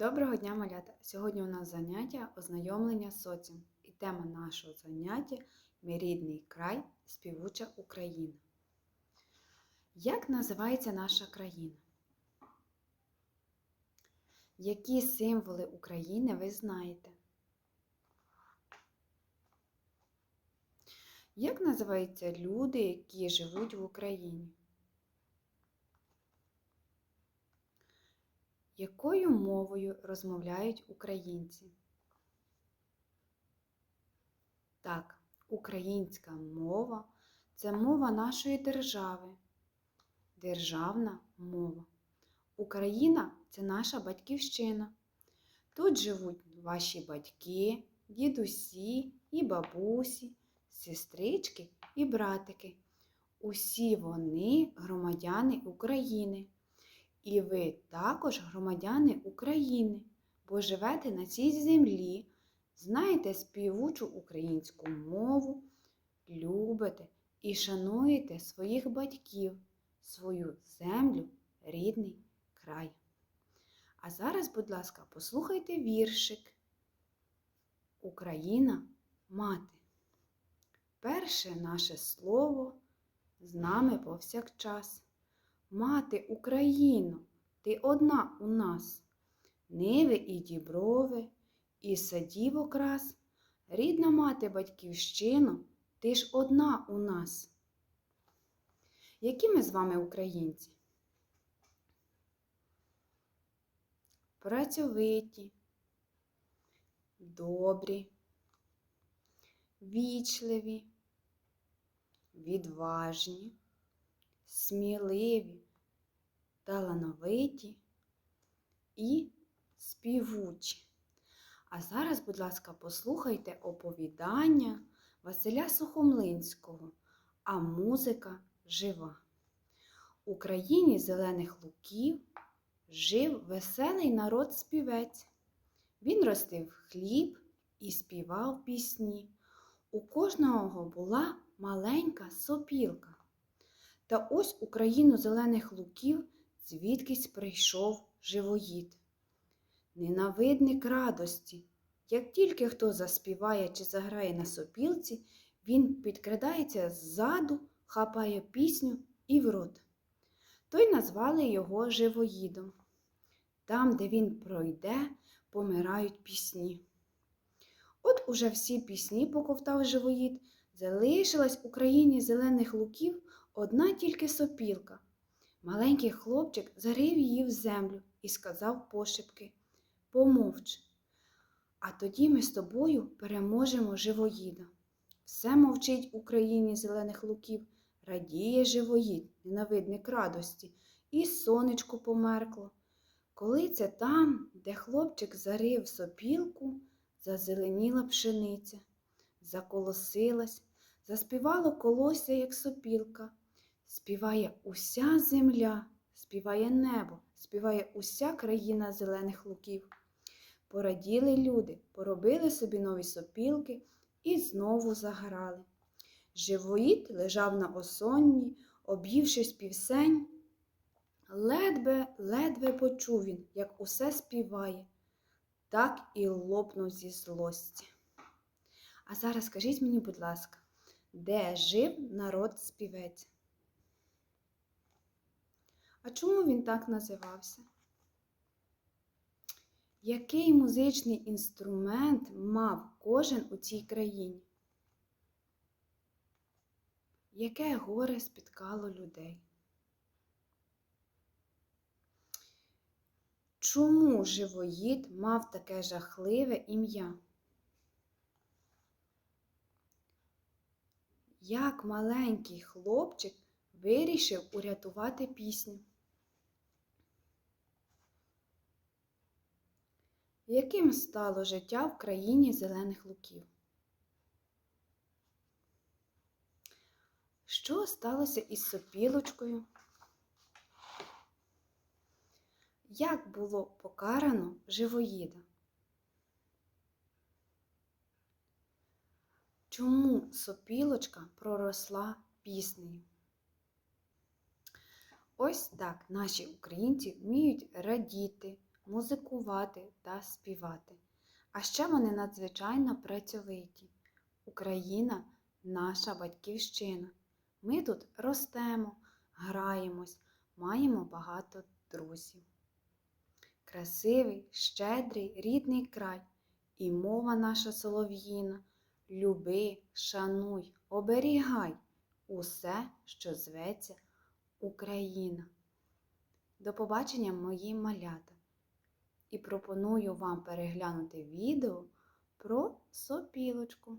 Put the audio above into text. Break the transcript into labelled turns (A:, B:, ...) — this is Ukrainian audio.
A: Доброго дня, малята! Сьогодні у нас заняття ознайомлення з соціум. І тема нашого заняття Мій рідний край, співуча Україна. Як називається наша країна? Які символи України ви знаєте? Як називаються люди, які живуть в Україні? Якою мовою розмовляють українці? Так, українська мова це мова нашої держави. Державна мова. Україна це наша батьківщина. Тут живуть ваші батьки, дідусі і бабусі, сестрички і братики. Усі вони громадяни України. І ви також громадяни України, бо живете на цій землі, знаєте співучу українську мову, любите і шануєте своїх батьків, свою землю, рідний край. А зараз, будь ласка, послухайте віршик Україна мати. Перше наше слово з нами повсякчас. Мати Україно, ти одна у нас, Ниви і діброви, і садів окрас, рідна мати батьківщину, ти ж одна у нас. Які ми з вами українці? Працьовиті, добрі, вічливі, відважні сміливі, талановиті і співучі. А зараз, будь ласка, послухайте оповідання Василя Сухомлинського, а музика жива. У країні зелених луків жив веселий народ співець. Він ростив хліб і співав пісні. У кожного була маленька сопілка. Та ось у країну зелених луків звідкись прийшов живоїд. Ненавидник радості. Як тільки хто заспіває чи заграє на сопілці, він підкрадається ззаду, хапає пісню і в рот. Той назвали його живоїдом. Там, де він пройде, помирають пісні. От уже всі пісні поковтав живоїд, залишилась у країні зелених луків одна тільки сопілка. Маленький хлопчик зарив її в землю і сказав пошепки Помовч. А тоді ми з тобою переможемо живоїда. Все мовчить Україні зелених луків, радіє живоїд, ненавидник радості, і сонечко померкло. Коли це там, де хлопчик зарив сопілку, зазеленіла пшениця, заколосилась, заспівало колося, як сопілка. Співає уся земля, співає небо, співає уся країна зелених луків. Пораділи люди, поробили собі нові сопілки і знову заграли. Живоїд лежав на осонні, об'ївшись півсень. Ледве, ледве почув він, як усе співає, так і лопнув зі злості. А зараз скажіть мені, будь ласка, де жив народ співець? А чому він так називався? Який музичний інструмент мав кожен у цій країні? Яке горе спіткало людей? Чому живоїд мав таке жахливе ім'я? Як маленький хлопчик вирішив урятувати пісню? Яким стало життя в країні зелених луків? Що сталося із сопілочкою? Як було покарано живоїда? Чому сопілочка проросла піснею? Ось так наші українці вміють радіти, музикувати та співати. А ще вони надзвичайно працьовиті. Україна наша батьківщина. Ми тут ростемо, граємось, маємо багато друзів. Красивий, щедрий, рідний край, і мова наша солов'їна. Люби, шануй, оберігай усе, що зветься Україна. До побачення, мої малята! І пропоную вам переглянути відео про сопілочку.